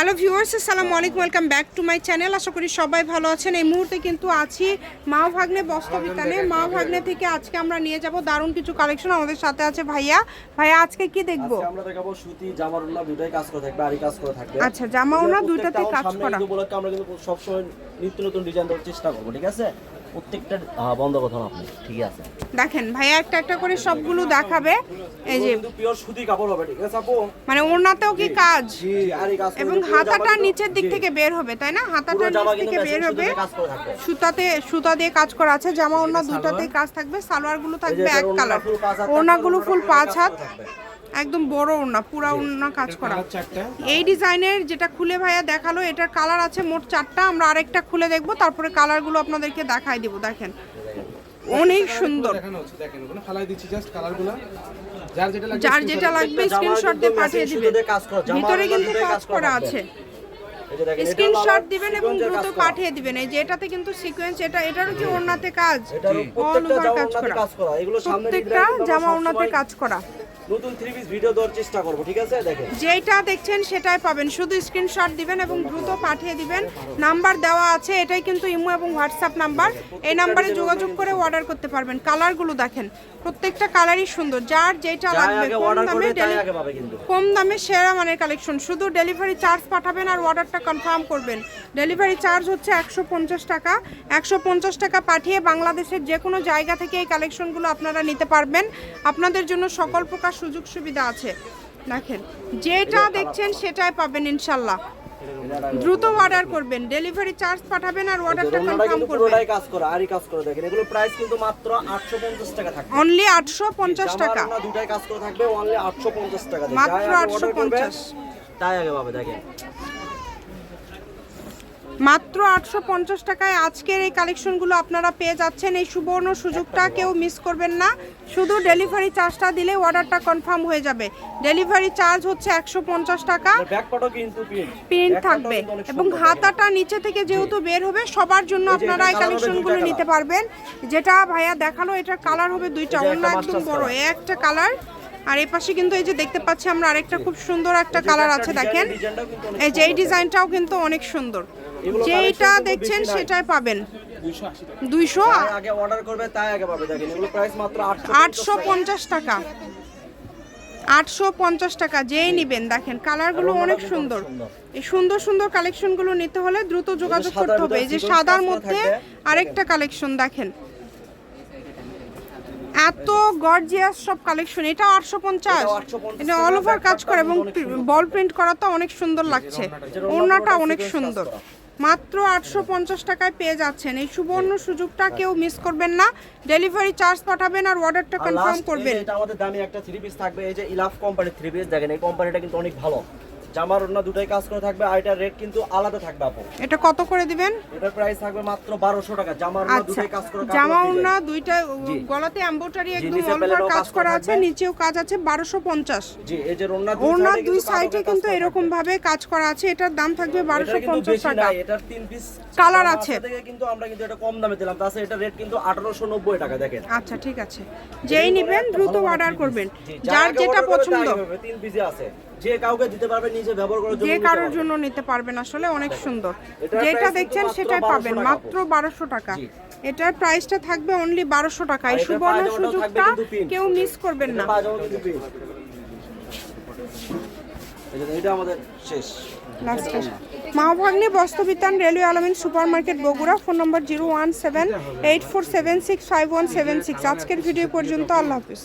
Hello viewers আসসালামু আলাইকুম welcome back to my channel. আশা করি সবাই ভালো আছেন। এই মুহূর্তে কিন্তু আছি মা ভাগ্নে বস্ত্রবিতানে মা ভাগ্নে থেকে আজকে আমরা নিয়ে যাব দারুণ কিছু কালেকশন আমাদের সাথে আছে ভাইয়া। ভাইয়া আজকে কি দেখব? আমরা দেখাবো সুতি উল্লা দুটাই কাজ করে থাকবে আরই কাজ করে থাকবে। আচ্ছা, জামা ওড়না এগুলো দুইটাতেই কাজ করা। আমরা কিন্তু সবসময় নিত্য নতুন ডিজাইন দেওয়ার চেষ্টা করব ঠিক আছে? প্রত্যেকটা বন্ধ কথা আপনি ঠিক আছে। দেখেন ভাইয়া একটা একটা করে সবগুলো দেখাবে। এই যে পিওর সুতি কাপড় হবে ঠিক আছে আপু? মানে ওড়নাতেও কি কাজ? জি আরই কাজ এবং হাতাটা নিচের দিক থেকে বের হবে তাই না? হাতাটা নিচ থেকে বের হবে। সুতাতে সুতা দিয়ে কাজ করা আছে জামা ওড়না দুইটাতেই কাজ থাকবে সালোয়ারগুলো থাকবে এক কালার ওড়নাগুলো ফুল পাঁচ হাত। একদম বড় ওড়না পুরা ওড়না কাজ করা। এই ডিজাইনের যেটা খুলে ভাইয়া দেখাল এটার কালার আছে মোট চারটা আমরা আরেকটা খুলে দেখব তারপরে কালারগুলো আপনাদেরকে দেখাই দিব দেখেন। অনেক সুন্দর। যার যেটা লাগবে স্ক্রিনশট দিয়ে পাঠিয়ে দিবেন জামা ভিতরে কিন্তু কাজ করা আছে। স্ক্রিনশট দিবেন এবং দ্রুত পাঠিয়ে দিবেন। এই যে এটাতে কিন্তু সিকোয়েন্স এটা এটারও কি ওড়নাতে কাজ। অল প্রত্যেকটা ওভার জামা কাজ ওড়নাতে করা। কাজ করা। এগুলো প্রত্যেকটা জামা ওড়নাতে কাজ করা। নতুন থ্রি পিস ভিডিও দেওয়ার চেষ্টা করব ঠিক আছে? দেখেন। যেটা দেখছেন সেটাই পাবেন। শুধু স্ক্রিনশট দিবেন এবং দ্রুত পাঠিয়ে দিবেন। নাম্বার দেওয়া আছে এটাই কিন্তু ইমো এবং হোয়াটসঅ্যাপ নাম্বার। এই নাম্বারে যোগাযোগ করে অর্ডার করতে পারবেন। কালারগুলো দেখেন প্রত্যেকটা কালারই সুন্দর। যার যেটা লাগবে কম দামে কম সেরা মানের কালেকশন শুধু ডেলিভারি চার্জ পাঠাবেন আর অর্ডারটা কনফার্ম করবেন। ডেলিভারি চার্জ হচ্ছে একশো পঞ্চাশ টাকা। একশো পঞ্চাশ টাকা পাঠিয়ে বাংলাদেশের যে কোনো জায়গা থেকে এই কালেকশনগুলো আপনারা নিতে পারবেন। আপনাদের জন্য সকল প্রকার সুযোগ সুবিধা আছে। দেখেন যেটা দেখছেন সেটাই পাবেন ইনশাল্লাহ। দ্রুত অর্ডার করবেন ডেলিভারি চার্জ পাঠাবেন আর অর্ডারটা কনফার্ম করবেন। পুরোটাই কাজ করা আরই কাজ করে দেখেন এগুলো প্রাইস কিন্তু মাত্র 850 টাকা থাকবে। অনলি আটশো পঞ্চাশ জামার টাকা। ওড়না দুটাই কাজ করে থাকবে অনলি 850 টাকা। মাত্র যাই আগে 850 তাই আগে ভাবে দেখেন। মাত্র আটশো পঞ্চাশ টাকায় আজকের এই কালেকশনগুলো আপনারা পেয়ে যাচ্ছেন। এই সুবর্ণ সুযোগটা কেউ মিস করবেন না। শুধু ডেলিভারি চার্জটা দিলে অর্ডারটা কনফার্ম হয়ে যাবে। ডেলিভারি চার্জ হচ্ছে একশো পঞ্চাশ টাকা। প্রিন্ট থাকবে। এবং হাতাটা নিচে থেকে যেহেতু বের হবে সবার জন্য আপনারা এই কালেকশনগুলো নিতে পারবেন। যেটা ভাইয়া দেখাল এটার কালার হবে দুইটা। অন্য একদম বড়। একটা কালার আর এই পাশে কিন্তু এই যে দেখতে পাচ্ছি আমরা আরেকটা খুব সুন্দর একটা কালার আছে দেখেন। এই যে এই। ডিজাইনটাও কিন্তু অনেক সুন্দর। কিন্তু দেখছেন সেটাই পাবেন। দুইশো আগে অর্ডার করবে তাই আগে পাবে দেখেন এগুলো প্রাইস মাত্র আটশো পঞ্চাশ টাকা। আটশো পঞ্চাশ টাকা। যেই নিবেন দেখেন কালারগুলো অনেক সুন্দর। এই সুন্দর সুন্দর কালেকশনগুলো নিতে হলে দ্রুত যোগাযোগ করতে হবে। এই যে সাদার মধ্যে আরেকটা কালেকশন দেখেন। এত গর্জিয়াস সব কালেকশন এটা আটশো পঞ্চাশ। এটা অল ওভার কাজ করে এবং বল প্রিন্ট করা তো অনেক সুন্দর লাগছে। ওড়নাটা ওড়নাটা অনেক সুন্দর। মাত্র আটশো পঞ্চাশ টাকায় পেয়ে যাচ্ছেন। এই সুবর্ণ সুযোগটা কেউ মিস করবেন না। ডেলিভারি চার্জ পাঠাবেন আর অর্ডারটা কনফার্ম করবেন। এটা আমাদের দামি একটা থ্রি পিস থাকবে। এই যে ইলাফ কোম্পানির থ্রি পিস দেখেন এই কোম্পানিটা কিন্তু অনেক ভালো। জামার ওড়না দুটাই কাজ করে থাকবে আর এটার রেট কিন্তু আলাদা থাকবে আপু। এটা কত করে দিবেন? এটার প্রাইস থাকবে মাত্র 1200 টাকা জামার ওড়না আচ্ছা দুটাই কাজ করে জামা ওড়না দুইটা গলাতে এমব্রয়ডারি একদম অল ওভার কাজ করা আছে থাকবে। নিচেও কাজ আছে বারোশো পঞ্চাশ। জি এই যে ওড়না side এ দুই সাইডে কিন্তু এরকম ভাবে কাজ করা আছে এটার দাম থাকবে এটার বারোশো কিন্তু পঞ্চাশ বেশি টাকা। এটার তিন পিস কালার আছে। কিন্তু আমরা কিন্তু এটা কম দামে দিলাম তাছাড়া এটা রেট কিন্তু 1890 টাকা দেখেন। আচ্ছা ঠিক আছে। যেই নিবেন দ্রুত অর্ডার করবেন। যার যেটা পছন্দ। তিন পিসে আছে। যে কাউকে দিতে পারবে নিজে ব্যবহার করার জন্য যে কারোর জন্য নিতে পারবেন আসলে অনেক সুন্দর। যেটা দেখছেন সেটাই পাবেন মাত্র বারোশো টাকা। এটার প্রাইসটা থাকবে অনলি বারোশো টাকা। এই সুবর্ণ সুযোগটা কেউ মিস করবেন না। এটা আমাদের শেষ। মাহভাগ্নে বস্ত্রবিতান রেলওয়ে আলমিন সুপার মার্কেট বগুড়া ফোন নম্বর zero one seven eight four seven six five one seven six. আজকের ভিডিও পর্যন্ত আল্লাহ হাফিজ।